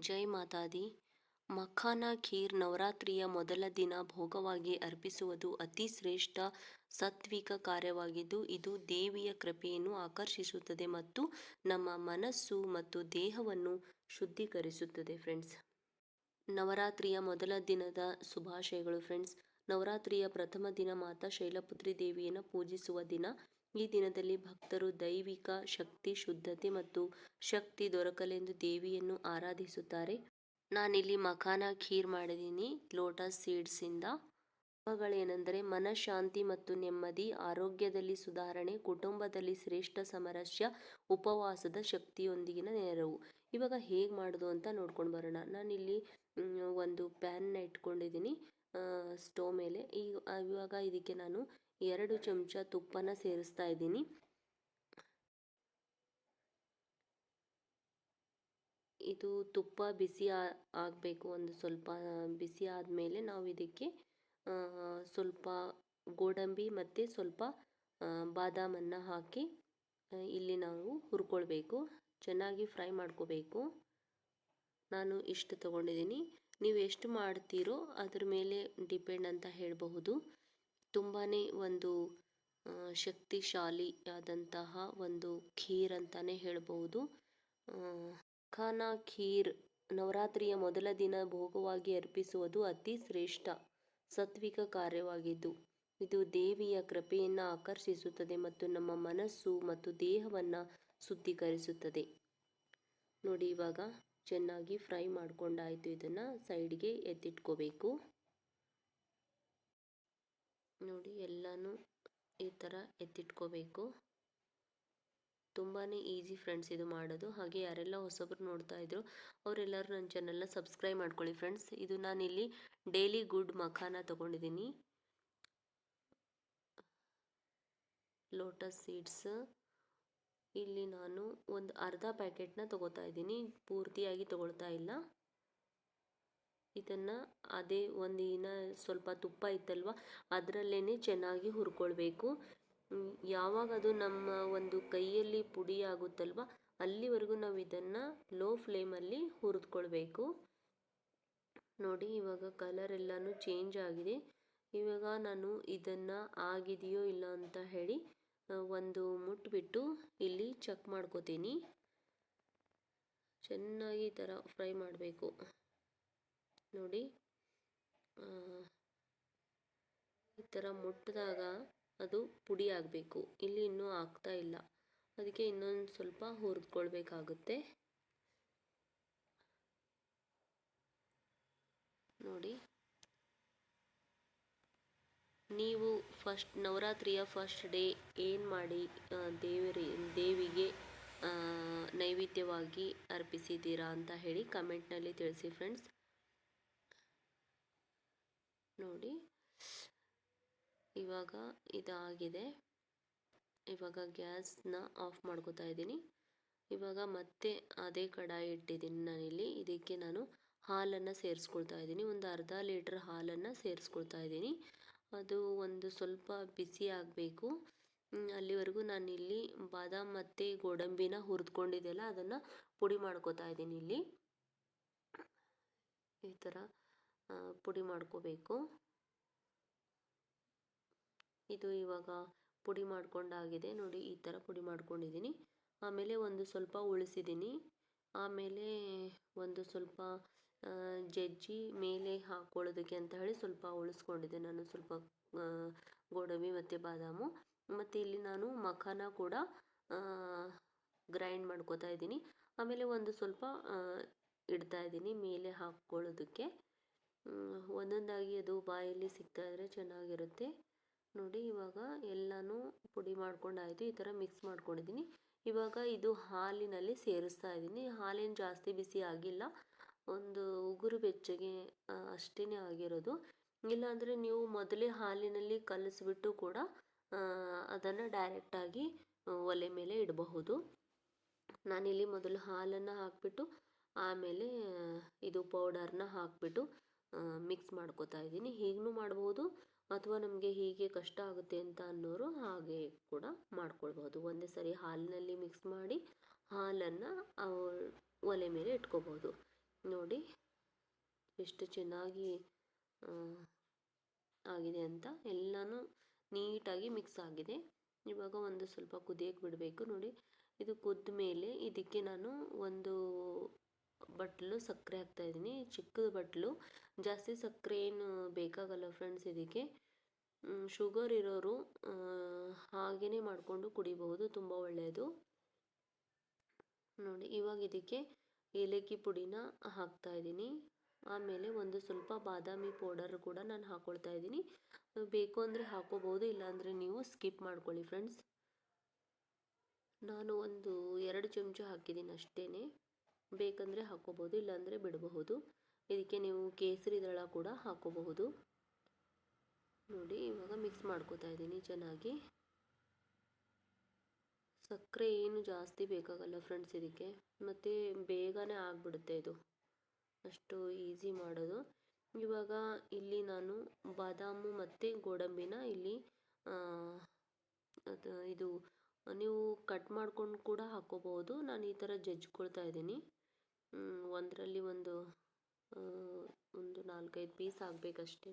ಜೈ ಮಾತಾದಿ. ಮಖಾನ ಖೀರ್ ನವರಾತ್ರಿಯ ಮೊದಲ ದಿನ ಭೋಗವಾಗಿ ಅರ್ಪಿಸುವುದು ಅತಿ ಶ್ರೇಷ್ಠ ಸಾತ್ವಿಕ ಕಾರ್ಯವಾಗಿದ್ದು, ಇದು ದೇವಿಯ ಕೃಪೆಯನ್ನು ಆಕರ್ಷಿಸುತ್ತದೆ ಮತ್ತು ನಮ್ಮ ಮನಸ್ಸು ಮತ್ತು ದೇಹವನ್ನು ಶುದ್ಧೀಕರಿಸುತ್ತದೆ ಫ್ರೆಂಡ್ಸ್ ನವರಾತ್ರಿಯ ಮೊದಲ ದಿನದ ಶುಭಾಶಯಗಳು ಫ್ರೆಂಡ್ಸ್ ನವರಾತ್ರಿಯ ಪ್ರಥಮ ದಿನ ಮಾತಾ ಶೈಲಪುತ್ರಿ ದೇವಿಯನ್ನು ಪೂಜಿಸುವ ದಿನ. ಈ ದಿನದಲ್ಲಿ ಭಕ್ತರು ದೈವಿಕ ಶಕ್ತಿ, ಶುದ್ಧತೆ ಮತ್ತು ಶಕ್ತಿ ದೊರಕಲೆಂದು ದೇವಿಯನ್ನು ಆರಾಧಿಸುತ್ತಾರೆ. ನಾನಿಲ್ಲಿ ಮಖಾನ ಖೀರ್ ಮಾಡಿದ್ದೀನಿ, ಲೋಟಸ್ ಸೀಡ್ಸಿಂದ. ಹಬ್ಬಗಳೇನೆಂದರೆ ಮನಃಶಾಂತಿ ಮತ್ತು ನೆಮ್ಮದಿ, ಆರೋಗ್ಯದಲ್ಲಿ ಸುಧಾರಣೆ, ಕುಟುಂಬದಲ್ಲಿ ಶ್ರೇಷ್ಠ ಸಮರಸ್ಯ, ಉಪವಾಸದ ಶಕ್ತಿಯೊಂದಿಗಿನ ನೆರವು. ಇವಾಗ ಹೇಗೆ ಮಾಡೋದು ಅಂತ ನೋಡ್ಕೊಂಡು ಬರೋಣ. ನಾನಿಲ್ಲಿ ಒಂದು ಪ್ಯಾನ್ನ ಇಟ್ಕೊಂಡಿದ್ದೀನಿ ಸ್ಟೋವ್ ಮೇಲೆ. ಈ ಇವಾಗ ಇದಕ್ಕೆ ನಾನು ಎರಡು ಚಮಚ ತುಪ್ಪನ ಸೇರಿಸ್ತಾ ಇದ್ದೀನಿ. ಇದು ತುಪ್ಪ ಬಿಸಿ ಆಗಬೇಕು ಒಂದು ಸ್ವಲ್ಪ, ಬಿಸಿ ಆದಮೇಲೆ ನಾವು ಇದಕ್ಕೆ ಸ್ವಲ್ಪ ಗೋಡಂಬಿ ಮತ್ತು ಸ್ವಲ್ಪ ಬಾದಾಮನ್ನು ಹಾಕಿ ಇಲ್ಲಿ ನಾವು ಹುರ್ಕೊಳ್ಬೇಕು. ಚೆನ್ನಾಗಿ ಫ್ರೈ ಮಾಡ್ಕೋಬೇಕು. ನಾನು ಇಷ್ಟು ತಗೊಂಡಿದ್ದೀನಿ. ನೀವು ಎಷ್ಟು ಮಾಡ್ತೀರೋ ಅದ್ರ ಮೇಲೆ ಡಿಪೆಂಡ್ ಅಂತ ಹೇಳಬಹುದು. ತುಂಬಾ ಒಂದು ಶಕ್ತಿಶಾಲಿ ಆದಂತಹ ಒಂದು ಖೀರ್ ಅಂತಲೇ ಹೇಳ್ಬೋದು ಖಾನಾ ಖೀರ್ ನವರಾತ್ರಿಯ ಮೊದಲ ದಿನ ಭೋಗವಾಗಿ ಅರ್ಪಿಸುವುದು ಅತಿ ಶ್ರೇಷ್ಠ ಸತ್ವಿಕ ಕಾರ್ಯವಾಗಿದ್ದು, ಇದು ದೇವಿಯ ಕೃಪೆಯನ್ನು ಆಕರ್ಷಿಸುತ್ತದೆ ಮತ್ತು ನಮ್ಮ ಮನಸ್ಸು ಮತ್ತು ದೇಹವನ್ನು ಶುದ್ಧೀಕರಿಸುತ್ತದೆ. ನೋಡಿ ಇವಾಗ ಚೆನ್ನಾಗಿ ಫ್ರೈ ಮಾಡ್ಕೊಂಡಾಯಿತು ಇದನ್ನು, ಸೈಡ್ಗೆ ಎತ್ತಿಟ್ಕೋಬೇಕು. ನೋಡಿ, ಎಲ್ಲನೂ ಈ ಥರ ಎತ್ತಿಟ್ಕೋಬೇಕು. ತುಂಬಾ ಈಸಿ ಫ್ರೆಂಡ್ಸ್ ಇದು ಮಾಡೋದು. ಹಾಗೆ ಯಾರೆಲ್ಲ ಹೊಸಬ್ರು ನೋಡ್ತಾ ಇದ್ರು, ಅವರೆಲ್ಲರೂ ನನ್ನ ಚಾನಲ್ನ ಸಬ್ಸ್ಕ್ರೈಬ್ ಮಾಡ್ಕೊಳ್ಳಿ ಫ್ರೆಂಡ್ಸ್. ಇದು ನಾನಿಲ್ಲಿ ಡೈಲಿ ಗುಡ್ ಮಖಾನ ತೊಗೊಂಡಿದ್ದೀನಿ. ಲೋಟಸ್ ಸೀಡ್ಸ್ ಇಲ್ಲಿ ನಾನು ಒಂದು ಅರ್ಧ ಪ್ಯಾಕೆಟ್ನ ತೊಗೋತಾ ಇದ್ದೀನಿ. ಪೂರ್ತಿಯಾಗಿ ತೊಗೊಳ್ತಾ ಇಲ್ಲ. ಇದನ್ನು ಅದೇ ಒಂದು ಒಂದಿನ ಸ್ವಲ್ಪ ತುಪ್ಪ ಇತ್ತಲ್ವ ಅದರಲ್ಲೇ ಚೆನ್ನಾಗಿ ಹುರ್ಕೊಳ್ಬೇಕು. ಯಾವಾಗ ಅದು ನಮ್ಮ ಒಂದು ಕೈಯಲ್ಲಿ ಪುಡಿ ಆಗುತ್ತಲ್ವ, ಅಲ್ಲಿವರೆಗೂ ನಾವು ಇದನ್ನು ಲೋ ಫ್ಲೇಮಲ್ಲಿ ಹುರಿದ್ಕೊಳ್ಬೇಕು. ನೋಡಿ, ಇವಾಗ ಕಲರ್ ಎಲ್ಲನೂ ಚೇಂಜ್ ಆಗಿದೆ. ಇವಾಗ ನಾನು ಇದನ್ನು ಆಗಿದೆಯೋ ಇಲ್ಲ ಅಂತ ಹೇಳಿ ಒಂದು ಮುಟ್ಬಿಟ್ಟು ಇಲ್ಲಿ ಚೆಕ್ ಮಾಡ್ಕೋತೀನಿ. ಚೆನ್ನಾಗಿ ಈ ಥರ ಫ್ರೈ ಮಾಡಬೇಕು. ನೋಡಿ. ಈ ಥರ ಮುಟ್ಟಿದಾಗ ಅದು ಪುಡಿ ಆಗಬೇಕು. ಇಲ್ಲಿ ಇನ್ನೂ ಆಗ್ತಾ ಇಲ್ಲ. ಅದಕ್ಕೆ ಇನ್ನೊಂದು ಸ್ವಲ್ಪ ಹುರಿದ್ಕೊಳ್ಬೇಕಾಗುತ್ತೆ. ನೋಡಿ. ನೀವು ಫಸ್ಟ್ ನವರಾತ್ರಿಯ ಫಸ್ಟ್ ಡೇ ಏನು ಮಾಡಿ ದೇವರಿ, ದೇವಿಗೆ ನೈವೇದ್ಯವಾಗಿ ಅರ್ಪಿಸಿದ್ದೀರಾ ಅಂತ ಹೇಳಿ ಕಮೆಂಟ್ನಲ್ಲಿ ತಿಳಿಸಿ ಫ್ರೆಂಡ್ಸ್. ನೋಡಿ. ಇವಾಗ ಇದಾಗಿದೆ. ಇವಾಗ ಗ್ಯಾಸ್ನ ಆಫ್ ಮಾಡ್ಕೋತಾ ಇದ್ದೀನಿ. ಇವಾಗ ಮತ್ತೆ ಅದೇ ಕಡಾಯಿ ಇಟ್ಟಿದ್ದೀನಿ ನಾನಿಲ್ಲಿ. ಇದಕ್ಕೆ ನಾನು ಹಾಲನ್ನು ಸೇರಿಸ್ಕೊಳ್ತಾ ಇದ್ದೀನಿ. ಒಂದು ಅರ್ಧ ಲೀಟ್ರ್ ಹಾಲನ್ನು ಸೇರಿಸ್ಕೊಳ್ತಾ ಇದ್ದೀನಿ. ಅದು ಒಂದು ಸ್ವಲ್ಪ ಬಿಸಿ ಆಗಬೇಕು. ಅಲ್ಲಿವರೆಗೂ ನಾನಿಲ್ಲಿ ಬಾದಾಮ್ ಮತ್ತು ಗೋಡಂಬಿನ ಹುರಿದ್ಕೊಂಡಿದ್ದೆಲ್ಲ ಅದನ್ನು ಪುಡಿ ಮಾಡ್ಕೋತಾ ಇದ್ದೀನಿ ಇಲ್ಲಿ. ಈ ಥರ ಪುಡಿ ಮಾಡ್ಕೋಬೇಕು. ಇದು ಇವಾಗ ಪುಡಿ ಮಾಡಿಕೊಂಡಾಗಿದೆ. ನೋಡಿ, ಈ ಥರ ಪುಡಿ ಮಾಡ್ಕೊಂಡಿದ್ದೀನಿ. ಆಮೇಲೆ ಒಂದು ಸ್ವಲ್ಪ ಉಳಿಸಿದ್ದೀನಿ. ಆಮೇಲೆ ಒಂದು ಸ್ವಲ್ಪ ಜಜ್ಜಿ ಮೇಲೆ ಹಾಕ್ಕೊಳ್ಳೋದಕ್ಕೆ ಅಂತ ಹೇಳಿ ಸ್ವಲ್ಪ ಉಳಿಸ್ಕೊಂಡಿದ್ದೆ. ನಾನು ಸ್ವಲ್ಪ ಗೋಡಂಬಿ ಮತ್ತು ಬಾದಾಮು. ಮತ್ತು ಇಲ್ಲಿ ನಾನು ಮಖಾನ ಕೂಡ ಗ್ರೈಂಡ್ ಮಾಡ್ಕೋತಾ ಇದ್ದೀನಿ. ಆಮೇಲೆ ಒಂದು ಸ್ವಲ್ಪ ಇಡ್ತಾ ಇದ್ದೀನಿ ಮೇಲೆ ಹಾಕ್ಕೊಳ್ಳೋದಕ್ಕೆ ಒಂದೊಂದಾಗಿ ಅದು ಬಾಯಲ್ಲಿ ಸಿಗ್ತಾ ಇದ್ದರೆ ಚೆನ್ನಾಗಿರುತ್ತೆ. ನೋಡಿ, ಇವಾಗ ಎಲ್ಲನೂ ಪುಡಿ ಮಾಡ್ಕೊಂಡಾಯಿತು. ಈ ಥರ ಮಿಕ್ಸ್ ಮಾಡ್ಕೊಂಡಿದ್ದೀನಿ. ಇವಾಗ ಇದು ಹಾಲಿನಲ್ಲಿ ಸೇರಿಸ್ತಾ ಇದ್ದೀನಿ ಹಾಲೇನು ಜಾಸ್ತಿ ಬಿಸಿ ಆಗಿಲ್ಲ. ಒಂದು ಉಗುರು ಬೆಚ್ಚಗೆ ಅಷ್ಟೇ ಆಗಿರೋದು. ಇಲ್ಲಾಂದರೆ ನೀವು ಮೊದಲೇ ಹಾಲಿನಲ್ಲಿ ಕಲಿಸ್ಬಿಟ್ಟು ಕೂಡ ಅದನ್ನು ಡೈರೆಕ್ಟಾಗಿ ಒಲೆ ಮೇಲೆ ಇಡಬಹುದು. ನಾನಿಲ್ಲಿ ಮೊದಲು ಹಾಲನ್ನು ಹಾಕಿಬಿಟ್ಟು, ಆಮೇಲೆ ಇದು ಪೌಡರ್ನ ಹಾಕಿಬಿಟ್ಟು ಮಿಕ್ಸ್ ಮಾಡ್ಕೋತಾ ಇದ್ದೀನಿ. ಹೀಗೂ ಮಾಡ್ಬೋದು. ಅಥವಾ ನಮಗೆ ಹೀಗೆ ಕಷ್ಟ ಆಗುತ್ತೆ ಅಂತ ಅನ್ನೋರು ಹಾಗೆ ಕೂಡ ಮಾಡ್ಕೊಳ್ಬೋದು. ಒಂದೇ ಸರಿ ಹಾಲಿನಲ್ಲಿ ಮಿಕ್ಸ್ ಮಾಡಿ ಹಾಲನ್ನು ಒಲೆ ಮೇಲೆ ಇಟ್ಕೋಬೋದು. ನೋಡಿ ಎಷ್ಟು ಚೆನ್ನಾಗಿ ಆಗಿದೆ ಅಂತ ಎಲ್ಲನೂ ನೀಟಾಗಿ ಮಿಕ್ಸ್ ಆಗಿದೆ. ಇವಾಗ ಒಂದು ಸ್ವಲ್ಪ ಕುದಿಯಕ್ಕೆ ಬಿಡಬೇಕು. ನೋಡಿ, ಇದು ಕುದ್ದ ಮೇಲೆ ಇದಕ್ಕೆ ನಾನು ಒಂದು ಬಟ್ಲು ಸಕ್ಕರೆ ಹಾಕ್ತಾ ಇದ್ದೀನಿ. ಚಿಕ್ಕದ ಬಟ್ಲು. ಜಾಸ್ತಿ ಸಕ್ಕರೆ ಏನು ಬೇಕಾಗಲ್ಲ ಫ್ರೆಂಡ್ಸ್ ಇದಕ್ಕೆ. ಶುಗರ್ ಇರೋರು ಹಾಗೇ ಮಾಡಿಕೊಂಡು ಕುಡಿಬಹುದು. ತುಂಬ ಒಳ್ಳೆಯದು ನೋಡಿ, ಇವಾಗ ಇದಕ್ಕೆ ಏಲಕ್ಕಿ ಪುಡಿನ ಹಾಕ್ತಾ ಇದ್ದೀನಿ. ಆಮೇಲೆ ಒಂದು ಸ್ವಲ್ಪ ಬಾದಾಮಿ ಪೌಡರ್ ಕೂಡ ನಾನು ಹಾಕ್ಕೊಳ್ತಾ ಇದ್ದೀನಿ. ಬೇಕು ಅಂದರೆ ಹಾಕೋಬಹುದು, ಇಲ್ಲಾಂದರೆ ನೀವು ಸ್ಕಿಪ್ ಮಾಡ್ಕೊಳ್ಳಿ ಫ್ರೆಂಡ್ಸ್ ನಾನು ಒಂದು ಎರಡು ಚಮಚ ಹಾಕಿದ್ದೀನಿ ಅಷ್ಟೇ ಬೇಕಂದರೆ ಹಾಕೋಬಹುದು ಇಲ್ಲಾಂದರೆ ಬಿಡಬಹುದು. ಇದಕ್ಕೆ ನೀವು ಕೇಸರಿ ದಳ ಕೂಡ ಹಾಕೋಬಹುದು ನೋಡಿ, ಇವಾಗ ಮಿಕ್ಸ್ ಮಾಡ್ಕೋತಾ ಇದ್ದೀನಿ ಚೆನ್ನಾಗಿ. ಸಕ್ಕರೆ ಏನು ಜಾಸ್ತಿ ಬೇಕಾಗಲ್ಲ ಫ್ರೆಂಡ್ಸ್ ಇದಕ್ಕೆ. ಮತ್ತು ಬೇಗನೆ ಆಗಿಬಿಡುತ್ತೆ ಇದು. ಅಷ್ಟು ಈಸಿ ಮಾಡೋದು. ಇವಾಗ ಇಲ್ಲಿ ನಾನು ಬಾದಾಮು ಮತ್ತು ಗೋಡಂಬಿನ ಇಲ್ಲಿ ಇದು, ನೀವು ಕಟ್ ಮಾಡ್ಕೊಂಡು ಕೂಡ ಹಾಕ್ಕೋಬಹುದು. ನಾನು ಈ ಥರ ಜಜ್ಕೊಳ್ತಾ ಇದ್ದೀನಿ. ಒಂದರಲ್ಲಿ ಒಂದು ಒಂದು ನಾಲ್ಕೈದು ಪೀಸ್ ಆಗಬೇಕಷ್ಟೇ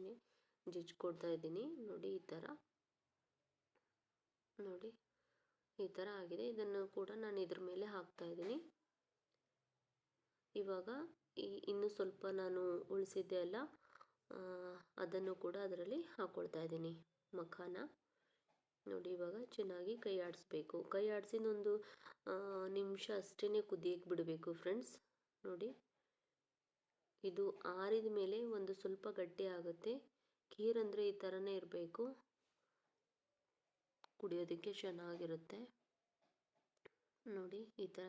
ಜಜ್ಕೊಡ್ತಾ ಇದ್ದೀನಿ. ನೋಡಿ, ಈ ಥರ. ನೋಡಿ, ಈ ಥರ ಆಗಿದೆ. ಇದನ್ನು ಕೂಡ ನಾನು ಇದ್ರ ಮೇಲೆ ಹಾಕ್ತಾ ಇದ್ದೀನಿ. ಇವಾಗ ಈ, ಇನ್ನೂ ಸ್ವಲ್ಪ ನಾನು ಉಳಿಸಿದ್ದೆ ಅಲ್ಲ ಅದನ್ನು ಕೂಡ ಅದರಲ್ಲಿ ಹಾಕ್ಕೊಳ್ತಾ ಇದ್ದೀನಿ. ಮಖಾನ. ನೋಡಿ, ಇವಾಗ ಚೆನ್ನಾಗಿ ಕೈ ಆಡಿಸ್ಬೇಕು ಕೈ ಆಡಿಸಿದೊಂದು ನಿಮಿಷ ಅಷ್ಟೇ ಕುದಿಯಕ್ಕೆ ಬಿಡಬೇಕು ಫ್ರೆಂಡ್ಸ್ ನೋಡಿ. ಇದು ಆರಿದ ಮೇಲೆ ಒಂದು ಸ್ವಲ್ಪ ಗಟ್ಟಿ ಆಗುತ್ತೆ. ಖೀರ್ ಅಂದರೆ ಈ ಥರನೇ ಇರಬೇಕು. ಕುಡಿಯೋದಕ್ಕೆ ಚೆನ್ನಾಗಿರುತ್ತೆ. ನೋಡಿ, ಈ ಥರ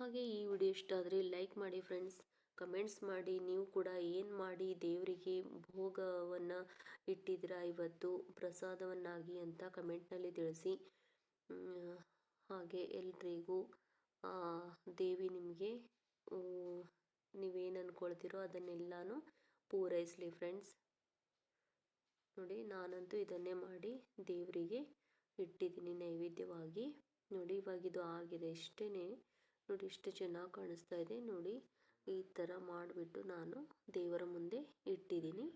ಹಾಗೆ ಈ ವಿಡಿಯೋ ಇಷ್ಟ ಆದರೆ ಲೈಕ್ ಮಾಡಿ ಫ್ರೆಂಡ್ಸ್. ಕಮೆಂಟ್ಸ್ ಮಾಡಿ. ನೀವು ಕೂಡ ಏನು ಮಾಡಿ ದೇವರಿಗೆ ಭೋಗವನ್ನು ಇಟ್ಟಿದ್ದೀರಾ ಇವತ್ತು, ಪ್ರಸಾದವನ್ನಾಗಿ ಅಂತ ಕಮೆಂಟ್ನಲ್ಲಿ ತಿಳಿಸಿ. ಹಾಗೆ ಎಲ್ರಿಗೂ ದೇವಿ ನಿಮಗೆ ನೀವೇನು ಅಂದ್ಕೊಳ್ತೀರೋ ಅದನ್ನೆಲ್ಲನೂ ಪೂರೈಸಲಿ ಫ್ರೆಂಡ್ಸ್. ನೋಡಿ, ನಾನಂತೂ ಇದನ್ನೇ ಮಾಡಿ ದೇವರಿಗೆ ಇಟ್ಟಿದ್ದೀನಿ ನೈವೇದ್ಯವಾಗಿ. ನೋಡಿ, ಇವಾಗ ಇದು ಆಗಿದೆ ಇಷ್ಟೇ ನೋಡಿ, ಇಷ್ಟು ಚೆನ್ನಾಗಿ ಕಾಣಿಸ್ತಾ ಇದೆ. ನೋಡಿ, ಈ ಥರ ಮಾಡಿಬಿಟ್ಟು ನಾನು ದೇವರ ಮುಂದೆ ಇಟ್ಟಿದ್ದೀನಿ.